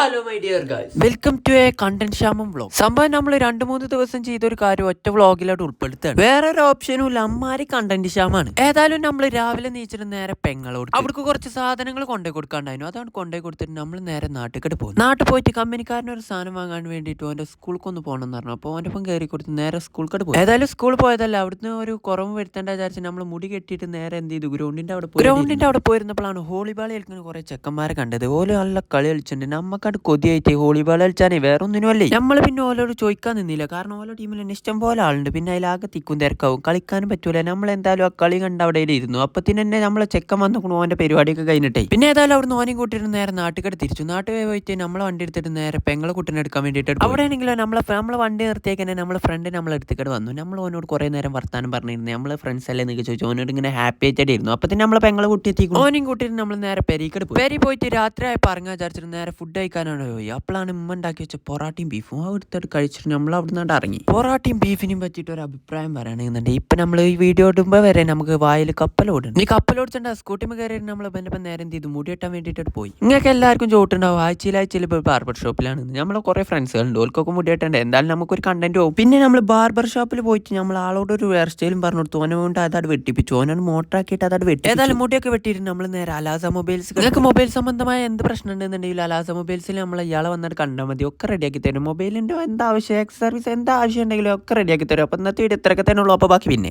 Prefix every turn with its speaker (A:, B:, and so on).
A: Hello my dear guys
B: welcome to a content Shyamam vlog സംഭവം നമ്മൾ രണ്ട് മൂന്ന് ദിവസം ചെയ്ത ഒരു കാര്യം ഒറ്റ വ്ളോഗിലോട്ട് ഉൾപ്പെടുത്താണ് വേറൊരു ഒരു ഓപ്ഷനും ഇല്ല. അമ്മാരി കണ്ടന്റ് ശ്യാമാണ് ഏതായാലും നമ്മൾ രാവിലെ നീച്ചിട്ട് നേരെ പെങ്ങളോട് അവർക്ക് കുറച്ച് സാധനങ്ങൾ കൊണ്ടേ കൊടുക്കാണ്ടായിരുന്നു. അതാണ് കൊണ്ടേ കൊടുത്തിട്ട് നമ്മൾ നേരെ നാട്ടിൽ പോകും നാട്ടിൽ പോയിട്ട് കമ്പനിക്കാരന് ഒരു സാധനം വാങ്ങാൻ വേണ്ടിയിട്ട് അവന്റെ സ്കൂൾക്ക് ഒന്ന് പോകണം എന്ന് പറഞ്ഞു. അപ്പോൾ അവന്റെ ഒപ്പം കയറി കൊടുത്ത് നേരെ സ്കൂൾക്ക് പോയി. ഏതായാലും സ്കൂൾ പോയതല്ല. അവിടുന്ന് ഒരു കുറവ് വരുത്തേണ്ട വിചാരിച്ച് നമ്മൾ മുടി കെട്ടിയിട്ട് നേരെ എന്ത് ചെയ്തു? ഗ്രൗണ്ടിന്റെ അവിടെ പോയി. ഗ്രൗണ്ടിന്റെ അവിടെ പോയിരുന്നപ്പോഴാണ് ഹോളിബാൾ കളിക്കുന്ന കുറെ ചെക്കന്മാരെ കണ്ടത്. ഓൽ നല്ല കളി കളിച്ചിട്ടുണ്ട്. നമ്മക്കത് കൊതിയായിട്ട്. വോളിബോൾ കളിച്ചാനേ വേറെ ഒന്നിനുമല്ലേ നമ്മൾ പിന്നെ ഓലോട് ചോദിക്കാൻ നിന്നില്ല. കാരണം ഓരോ ടീമിൽ തന്നെ ഇഷ്ടം പോലെ ആളുണ്ട്. പിന്നെ അതിലാകെ തിക്കും തിരക്കാവും. കളിക്കാനും പറ്റൂല. നമ്മൾ എന്തായാലും ആ കളി കണ്ട അവിടെ ഇരുന്നു. അപ്പത്തിന് തന്നെ നമ്മളെ ചെക്കൻ വന്നു ഓന്റെ പരിപാടിയൊക്കെ കഴിഞ്ഞിട്ടേ. പിന്നെ ഏതായാലും അവിടെ ഓനെയും കൂട്ടിയിട്ട് നേരെ നാട്ടുകട തിരിച്ചു. നാട്ടിൽ പോയിട്ട് നമ്മളെ വണ്ടി എടുത്തിട്ട് നേരെ പെങ്ങളെ കുട്ടിനെ എടുക്കാൻ വേണ്ടിയിട്ട് അവിടെ ആണെങ്കിലും നമ്മളെ നമ്മളെ വണ്ടി നിർത്തിയേക്ക് തന്നെ നമ്മളെ ഫ്രണ്ട് നമ്മളെ എടുത്തിട്ട് വന്നു. നമ്മൾ ഓനോട് കുറെ നേരം വർത്താനം പറഞ്ഞിരുന്നു. നമ്മളെ ഫ്രണ്ട്സ് അല്ലേ എന്നൊക്കെ ചോദിച്ചു. ഓനോട് ഇങ്ങനെ ഹാപ്പി ആയിട്ടായിട്ട് ഇരുന്നു. അപ്പൊ തന്നെ നമ്മളെ പെങ്ങളെ കുട്ടി എത്തി ഓനെയും കൂട്ടിയിട്ട് നമ്മൾ നേരെ പെരീക്കട് പോയി. പെരി പോയിട്ട് രാത്രി ആയി പറഞ്ഞാൽ വിചാരിച്ചിട്ട് നേരെ ഫുഡ് കഴിക്കാനാണ്? പോയി അപ്പോഴാണ് ഉമ്മ ഉണ്ടാക്കി വെച്ച പൊറാട്ടയും ബീഫും. ആ എടുത്തിട്ട് കഴിച്ചിട്ട് നമ്മൾ അവിടെ നിന്നാണ് ഇറങ്ങി. പൊറാട്ടയും ബീഫിനും പറ്റിയിട്ട് ഒരു അഭിപ്രായം പറയണമെന്നുണ്ട് ഇപ്പൊ നമ്മൾ ഈ വീഡിയോ ഇടുമ്പോൾ വരെ നമുക്ക് വായിൽ കപ്പലോടുണ്ട് നീ കപ്പലോടിച്ചിട്ട് സ്കൂട്ടിമ കയറി നമ്മൾ ബന്ധപ്പെട്ട നേരം ചെയ്ത്? മുടിയെട്ടാൻ വേണ്ടിയിട്ട് പോയി. നിങ്ങൾക്ക് എല്ലാവർക്കും ചോട്ടുണ്ടാവും ആഴ്ചയിൽ ആഴ്ചയിൽ ഇപ്പോൾ ബാർബർ ഷോപ്പിലാണ് നമ്മൾ കുറെ ഫ്രണ്ട്സുകളുണ്ട് ഓൽക്കൊക്കെ മുടി വെട്ടണ്ടേ? എന്തായാലും നമുക്കൊരു കണ്ടന്റ് പോകും പിന്നെ നമ്മൾ ബാർബർ ഷോപ്പിൽ പോയിട്ട് നമ്മൾ ആളോട് ഒരു ഹെയർ സ്റ്റൈലും പറഞ്ഞു കൊടുത്തു. ഓനെ കൊണ്ട് അതാണ് വെട്ടിപ്പിച്ചു. ഓനോട് മോട്ടറാക്കിയിട്ട് അതാണ് വെട്ടി ഏതായാലും മുടിയൊക്കെ വെട്ടിയിട്ട് നമ്മൾ നേരെ അലാസ മൊബൈൽസ് നിങ്ങൾക്ക് മൊബൈൽ സംബന്ധമായ എന്ത് പ്രശ്നം ഉണ്ടെന്നുണ്ടെങ്കിൽ അലാസ മൊബൈൽസിൽ നമ്മൾ ഇയാളെ വന്നിട്ട് കണ്ടാൽ മതി. ഒക്കെ റെഡിയാക്കി തരും. മൊബൈലിന്റെ എന്താവശ്യം എക്സ് സർവീസ് എന്താവശ്യം ഉണ്ടെങ്കിലും ഒക്കെ റെഡിയാക്കി തരും. അപ്പോൾ ഇന്നത്തെ വീഡിയോ ഇത്രയൊക്കെ തന്നെ ഉള്ളൂ. അപ്പോൾ ബാക്കി പിന്നെ.